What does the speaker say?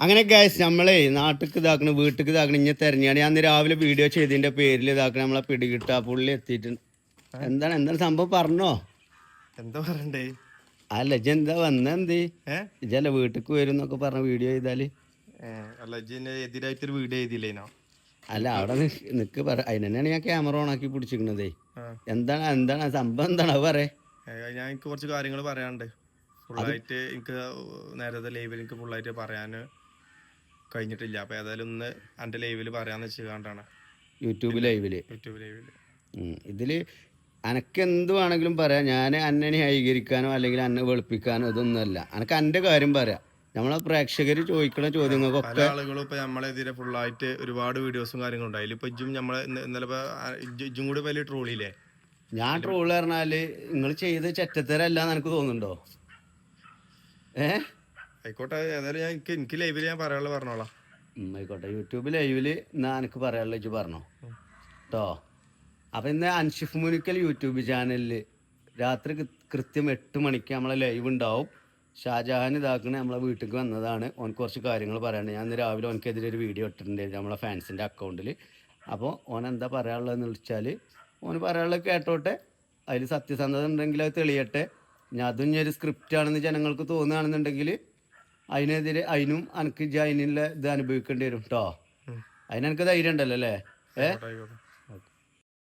അങ്ങനെ ഗൈസ് നമ്മളെ നാട്ടിക്ക് ഇതാക്കണം വീട്ടിക്ക് ഇതാക്കണം ഇങ്ങനെ തെരഞ്ഞാണ് ഞാൻ രാവിലെ വീഡിയോ ചെയ്തതിന്റെ പേരിൽ ഇതാക്കണം നമ്മളെ പിടികിട്ട പുള്ളി എത്തിയിട്ടുണ്ട് എന്താണ് എന്താണ് സംഭവം? പറഞ്ഞോ. എന്താ പറയണ്ടേ? അല്ല ഇജ്ജ് എന്താ വന്നെന്ത് ഇജല്ല വീട്ടിക്ക് വരും എന്നൊക്കെ പറഞ്ഞ വീഡിയോ ചെയ്താൽ? അല്ല എതിരായിട്ടൊരു വീഡിയോ ചെയ്തില്ലേനോ അല്ല അവിടെ നിക്ക് പറ അതിന് തന്നെയാണ് ഞാൻ ക്യാമറ ഓൺ ആക്കി പിടിച്ചിരിക്കണതേ. എന്താണ് എന്താണ് സംഭവം എന്താണ്? പറയേ. ഞാൻ എനിക്ക് കുറച്ച് കാര്യങ്ങൾ പറയാനുണ്ട്. ഫുള്ളായിട്ട് എനിക്ക് നേരത്തെ ലൈവിൽ എനിക്ക് ഫുള്ളായിട്ട് പറയാൻ കഴിഞ്ഞിട്ടില്ല. അപ്പൊ ഏതായാലും ഒന്ന് എന്റെ ലൈവിൽ പറയാന്ന് വെച്ചുകൊണ്ടാണ്. യൂട്യൂബ് ലൈവിൽ യൂട്യൂബ് ലൈവിൽ. ഇതിൽ അനക്ക് എന്ത് വേണമെങ്കിലും പറയാം. ഞാൻ അന്നെ ന്യായീകരിക്കാനോ അല്ലെങ്കിൽ അന്നെ വെളുപ്പിക്കാനോ ഇതൊന്നുമല്ല. അനക്ക് എന്റെ കാര്യം പറയാം. നമ്മളെ പ്രേക്ഷകർ ചോദിക്കുന്ന ചോദ്യങ്ങൾക്കൊക്കെ ആളുകളും ഇപ്പൊ നമ്മളെതിരെ ഫുള്ളായിട്ട് ഒരുപാട് വീഡിയോസും കാര്യങ്ങളും ഉണ്ടായില്ല ഇപ്പൊ ഇജ്ജും നമ്മളെ ഇന്ന- ഇന്നലെ ഇജ്ജും കൂടി വലിയ ട്രോളിയില്ലേ ഞാൻ ട്രോൾ പറഞ്ഞാൽ നിങ്ങൾ ചെയ്ത് ചെറ്റത്തരല്ല എന്ന് എനിക്ക് തോന്നുന്നുണ്ടോ? ഏ? ആയിക്കോട്ടെ ഏതായാലും ഞാൻ എനിക്ക് എനിക്ക് ലൈവിൽ ഞാൻ പറയാനുള്ളത് പറഞ്ഞോളാം. ആയിക്കോട്ടെ. യൂട്യൂബ് ലൈവിൽ എന്നാ എനിക്ക് പറയാനുള്ള വെച്ച് പറഞ്ഞോ? കേട്ടോ അപ്പം ഇന്ന് അൻഷിഫ് മുനിക്കൽ യൂട്യൂബ് ചാനലിൽ രാത്രി കൃത്യം എട്ട് മണിക്ക് നമ്മളെ ലൈവ് ഉണ്ടാവും. ഷാജഹാൻ ഇതാക്കണ നമ്മളെ വീട്ടിലേക്ക് വന്നതാണ്. ഓൻ കുറച്ച് കാര്യങ്ങൾ പറയാനുണ്ട്. ഞാൻ ഇന്ന് രാവിലെ ഓനക്കെതിരെ ഒരു വീഡിയോ ഇട്ടിട്ടുണ്ടായിരുന്നു നമ്മളെ ഫാൻസിന്റെ അക്കൗണ്ടിൽ അപ്പോൾ ഓൻ എന്താ പറയാനുള്ളതെന്ന് വെച്ചാൽ ഓന് പറയാനുള്ളത് കേട്ടോട്ടെ. അതിൽ സത്യസന്ധത ഉണ്ടെങ്കിൽ അത് തെളിയട്ടെ. ഞാൻ അതും ഞാൻ ഒരു സ്ക്രിപ്റ്റ് ആണെന്ന് ജനങ്ങൾക്ക് തോന്നുകയാണെന്നുണ്ടെങ്കിൽ അതിനെതിരെ അതിനും എനിക്ക് അതിനുള്ള ഇത് അനുഭവിക്കേണ്ടി വരും കേട്ടോ അതിനെനിക്ക് ധൈര്യം ഉണ്ടല്ലോ അല്ലേ? ഏ? ആയിക്കോട്ടെ, ആയിക്കോട്ടെ